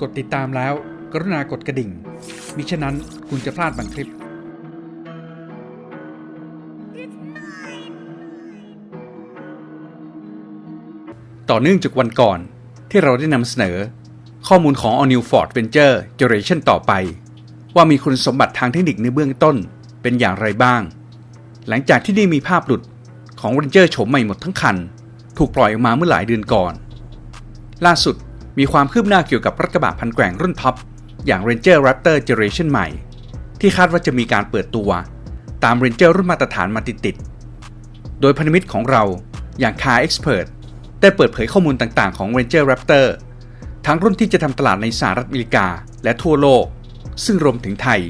กดติดตามแล้ว กรุณากดกระดิ่ง มิฉะนั้นคุณจะพลาดบางคลิป ต่อเนื่องจากวันก่อนที่เราได้นำเสนอ ข้อมูลของ All New Ford Ranger Generation ต่อไป ว่ามีคุณสมบัติทางเทคนิคในเบื้องต้นเป็นอย่างไรบ้าง หลังจากที่ได้มีภาพหลุดของ Ranger โฉมใหม่หมดทั้งคัน ถูกปล่อยออกมาเมื่อหลายเดือนก่อน ล่าสุด มีความคืบหน้าเกี่ยวกับรถกระบะพันแกว่งรุ่นท็อป อย่าง Ranger Raptor Generation ใหม่ ที่คาดว่าจะมีการเปิดตัว ตาม Ranger รุ่นมาตรฐานมาติดๆ โดยพันธมิตรของเราอย่าง Car Expert ได้เปิดเผยข้อมูลต่างๆของ Ranger Raptor ทั้งรุ่นที่จะทำตลาดในสหรัฐอเมริกาและทั่วโลก ซึ่งรวมถึงไทย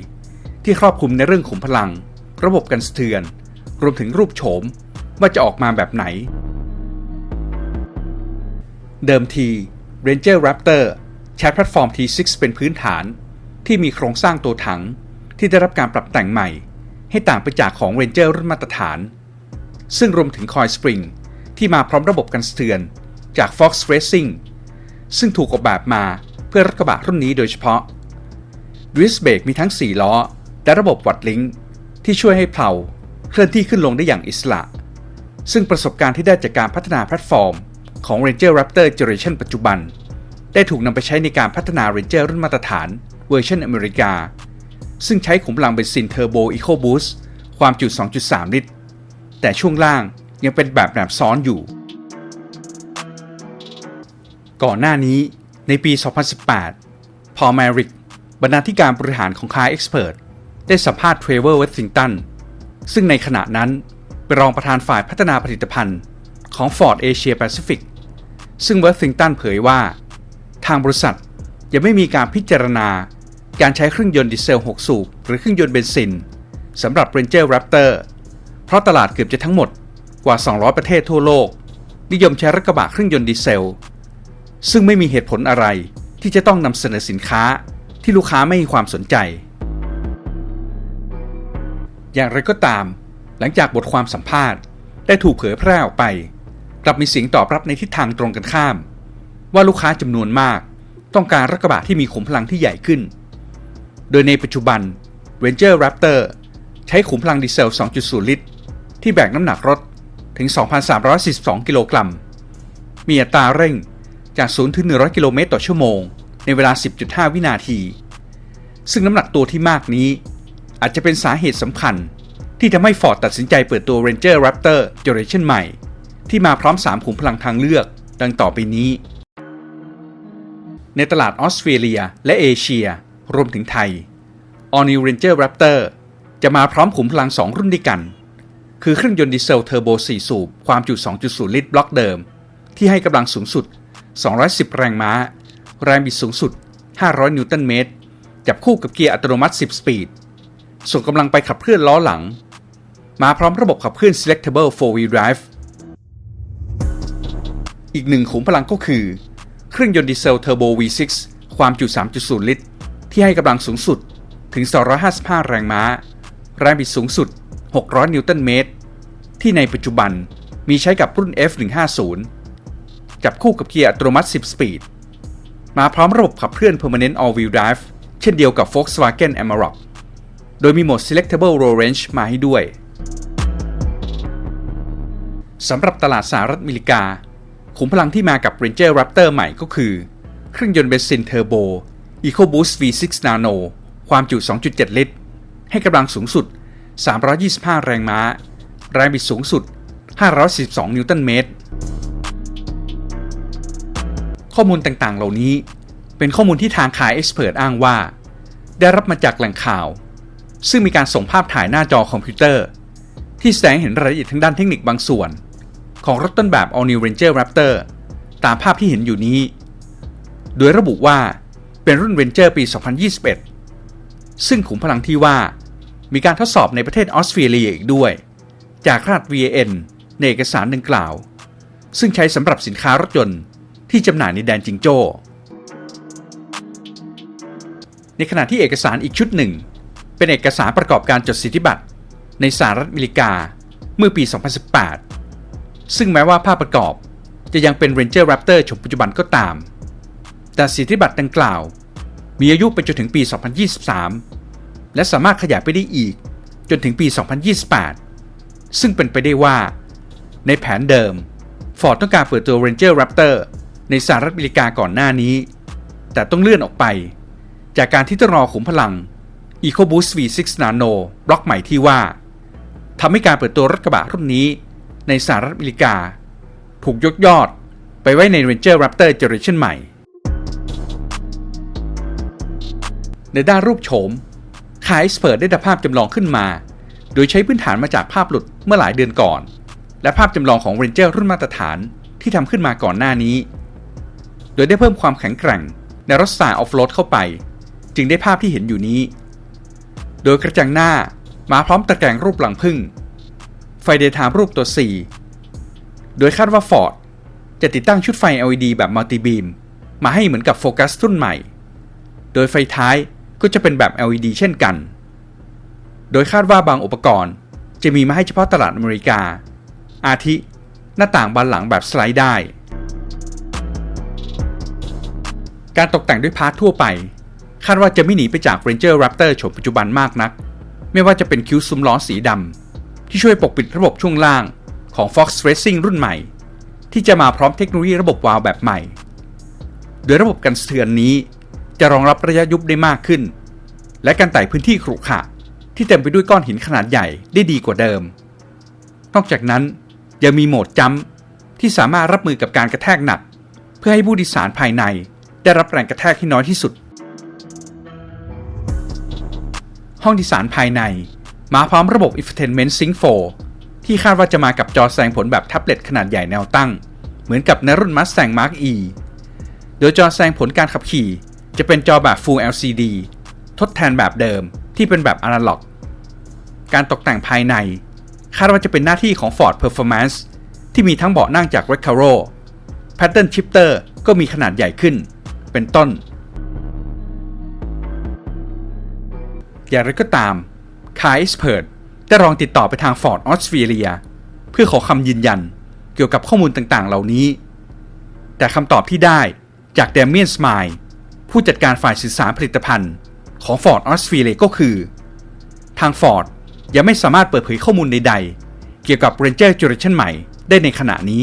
ที่ครอบคลุมในเรื่องขุมพลัง ระบบกันสะเทือน รวมถึงรูปโฉมว่าจะออกมาแบบไหน เดิมที Ranger Raptor ใช้แพลตฟอร์ม T6 เป็นพื้นฐาน ที่มีโครงสร้างตัวถังที่ได้รับการปรับแต่งใหม่ ให้ต่างไปจากของ Ranger รุ่นมาตรฐาน ซึ่งรวมถึงคอยสปริงที่มาพร้อมระบบกันสะเทือนจาก Fox Racing ซึ่งถูกออกแบบมาเพื่อรถกระบะรุ่นนี้โดยเฉพาะ d i s c Brake มีทั้ง 4 ล้อ และระบบวัดลิงที่ช่วยให้เพลาเคลื่อนที่ขึ้นลงได้อย่างอิสระ ซึ่งประสบการณ์ที่ได้จากการพัฒนาแพลตฟอร์ม ของ Ranger Raptor Generation ปัจจุบัน ได้ถูกนำไปใช้ในการพัฒนา Ranger รุ่นมาตรฐานเวอร์ชันอเมริกา ซึ่งใช้ขุมพลังเบนซินเทอร์โบอีโคบูสความจุ 2.3 ลิตร แต่ช่วงล่างยังเป็นแบบแบบซ้อนอยู่ ก่อนหน้านี้ในปี 2018 พอแมริกบรรณาธิการบริหารของ Car Expert ได้สัมภาษณ์เทรเวอร์เวสติงตันซึ่งในขณะนั้นเป็นรองประธานฝ่ายพัฒนาผลิตภัณฑ์ ของ Ford Asia Pacific ซึ่งเวสติงตันเผยว่า ทางบริษัทยังไม่มีการพิจารณาการใช้เครื่องยนต์ดีเซล 6 สูบ หรือเครื่องยนต์เบนซินสำหรับ Ranger Raptor เพราะตลาดเกือบจะทั้งหมดกว่า 200 ประเทศทั่วโลก นิยมใช้รถกระบะเครื่องยนต์ดีเซล ซึ่งไม่มีเหตุผลอะไรที่จะต้องนำเสนอสินค้าที่ลูกค้าไม่มีความสนใจ อย่างไรก็ตาม หลังจากบทความสัมภาษณ์ ได้ถูกเผยแพร่ออกไป กลับมีเสียงตอบรับในทิศทางตรงกันข้าม ว่าลูกค้าจำนวนมาก ต้องการรถกระบะที่มีขุมพลังที่ใหญ่ขึ้น โดยในปัจจุบัน Ranger Raptor ใช้ขุมพลังดีเซล 2.0 ลิตร ที่แบกน้ำหนักรถถึง 2,342 กิโลกรัม มีอัตราเร่งจาก 0 ถึง 100 กิโลเมตรต่อชั่วโมง ในเวลา 10.5 วินาที ซึ่งน้ำหนักตัวที่มากนี้ อาจจะเป็นสาเหตุสำคัญ ที่ทำให้ Ford ตัดสินใจเปิดตัว Ranger Raptor Generation ใหม่ ที่มาพร้อม3ขุมพลังทางเลือก ดังต่อไปนี้ ในตลาดออสเตรเลียและเอเชีย รวมถึงไทย All New Ranger Raptor จะมาพร้อมขุมพลัง 2 รุ่นด้วยกัน คือเครื่องยนต์ดีเซลเทอร์โบ 4 สูบ ความจุ 2.0 ลิตรบล็อกเดิม ที่ให้กำลังสูงสุด 210 แรงม้า แรงบิดสูงสุด 500 นิวตันเมตร จับคู่กับเกียร์อัตโนมัติ 10 สปีด ส่งกำลังไปขับเคลื่อนล้อหลัง มาพร้อมระบบขับเคลื่อน selectable 4-wheel drive อีกหนึ่งขุมพลังก็คือ เครื่องยนต์ดีเซลเทอร์โบ V6 ความจุ 3.0 ลิตร ที่ให้กำลังสูงสุดถึง 255 แรงม้า แรงบิดสูงสุด 600 นิวตันเมตร ที่ในปัจจุบันมีใช้กับรุ่น F150 จับคู่กับเกียร์อัตโนมัติ 10 สปีด มาพร้อมระบบขับเคลื่อน Permanent All-Wheel Drive เช่นเดียวกับ Volkswagen Amarok โดยมีโหมด Selectable Low Range มาให้ด้วย สำหรับตลาดสหรัฐอเมริกา ขุมพลังที่มากับ Ranger Raptor ใหม่ก็คือ เครื่องยนต์เบนซินเทอร์โบ EcoBoost V6 Nano ความจุ 2.7 ลิตร ให้กำลังสูงสุด 325 แรงม้า แรงบิดสูงสุด 542 นิวตันเมตร ข้อมูลต่างๆ เหล่านี้เป็นข้อมูลที่ทางขายเอ็กซ์เพรสอ้างว่า ได้รับมาจากแหล่งข่าว ซึ่งมีการส่งภาพถ่ายหน้าจอคอมพิวเตอร์ ที่แสดงเห็นรายละเอียดทางด้านเทคนิคบางส่วน ของรถต้นแบบ All New Ranger Raptor ตามภาพที่เห็นอยู่นี้ โดยระบุว่าเป็นรุ่น Ranger ปี 2021 ซึ่งขุมพลังที่ว่ามีการทดสอบในประเทศออสเตรเลียอีกด้วย จากราช VAN ในเอกสารดังกล่าว ซึ่งใช้สำหรับสินค้ารถยนต์ที่จำหน่ายในแดนจิงโจ้ ในขณะที่เอกสารอีกชุดหนึ่ง เป็นเอกสารประกอบการจดสิทธิบัตรในสหรัฐอเมริกาเมื่อปี 2018 ซึ่งแม้ว่าภาพประกอบจะยังเป็น Ranger Raptor ชมปัจจุบันก็ตาม แต่สิทธิบัตรดังกล่าว มีอายุไปจนถึงปี 2023 และสามารถขยายไปได้อีกจนถึงปี 2028 ซึ่งเป็นไปได้ว่า ในแผนเดิม Ford ต้องการเปิดตัว Ranger Raptor ในสหรัฐอเมริกาก่อนหน้านี้ แต่ต้องเลื่อนออกไป จากการที่ต้องรอขุมพลัง EcoBoost V6 Nano บล็อกใหม่ที่ว่าทำให้การเปิดตัวรถกระบะรุ่นนี้ ในสหรัฐอเมริกา ถูกยกยอดไปไว้ใน Ranger Raptor Generation ใหม่ ในด้านรูปโฉมคายสเปิดได้ดภาพจำลองขึ้นมา โดยใช้พื้นฐานมาจากภาพหลุดเมื่อหลายเดือนก่อน และภาพจำลองของ Ranger รุ่นมาตรฐานที่ทำขึ้นมาก่อนหน้านี้ โดยได้เพิ่มความแข็งแกร่งในรถสไตล์ออฟโรดเข้าไป จึงได้ภาพที่เห็นอยู่นี้ โดยกระจังหน้ามาพร้อมตะแกรงรูปหลังพึ่ง ฟเดย์ไทม์รูปตัว 4 โดยคาดว่า Ford จะติดตั้งชุดไฟ LED แบบมัลติบีมมาให้เหมือนกับโฟกัสรุ่นใหม่ โดยไฟท้ายก็จะเป็นแบบ LED เช่นกัน โดยคาดว่าบางอุปกรณ์จะมีมาให้เฉพาะตลาดอเมริกา อาทิ หน้าต่างบานหลังแบบสไลด์ได้ การตกแต่งด้วยพาร์ททั่วไป คาดว่าจะไม่หนีไปจาก Ranger Raptor โฉมปัจจุบันมากนัก ไม่ว่าจะเป็นคิ้วซุ้มล้อสีดำ ที่ช่วยปกปิดระบบช่วงล่างของ Fox Racing รุ่นใหม่ ที่จะมาพร้อมเทคโนโลยีระบบวาล์วแบบใหม่ โดยระบบกันสะเทือนนี้จะรองรับระยะยุบได้มากขึ้น และการไต่พื้นที่ขรุขระที่เต็มไปด้วยก้อนหินขนาดใหญ่ได้ดีกว่าเดิม นอกจากนั้นยังมีโหมดจัมป์ที่สามารถรับมือกับการกระแทกหนัก เพื่อให้ผู้โดยสารภายในได้รับแรงกระแทกที่น้อยที่สุด ห้องโดยสารภายใน มาพร้อมระบบ Infotainment Sync 4 ที่คาดว่าจะมากับจอแสดงผลแบบแท็บเล็ตขนาดใหญ่แนวตั้ง เหมือนกับในรุ่น Mustang Mark E โดยจอแสดงผลการขับขี่ จะเป็นจอแบบ Full LCD ทดแทนแบบเดิมที่เป็นแบบอนาล็อก การตกแต่งภายใน คาดว่าจะเป็นหน้าที่ของ Ford Performance ที่มีทั้งเบาะนั่งจาก Recaro Pattern Shifter ก็มีขนาดใหญ่ขึ้น เป็นต้น อย่างไรก็ตาม c a r Expert ได้ลองติดต่อไปทาง Ford Australia เพื่อขอคำยืนยันเกี่ยวกับข้อมูลต่างๆ เหล่านี้ แต่คำตอบที่ได้จากเดเมียนสไมายผู้จัดการฝ่ายสื่อสารผลิตภัณฑ์ของ Ford Australia ก็คือ ทาง Ford ยังไม่สามารถเปิดเผยข้อมูลใดๆ เกี่ยวกับ Ranger Generation ใหม่ได้ในขณะนี้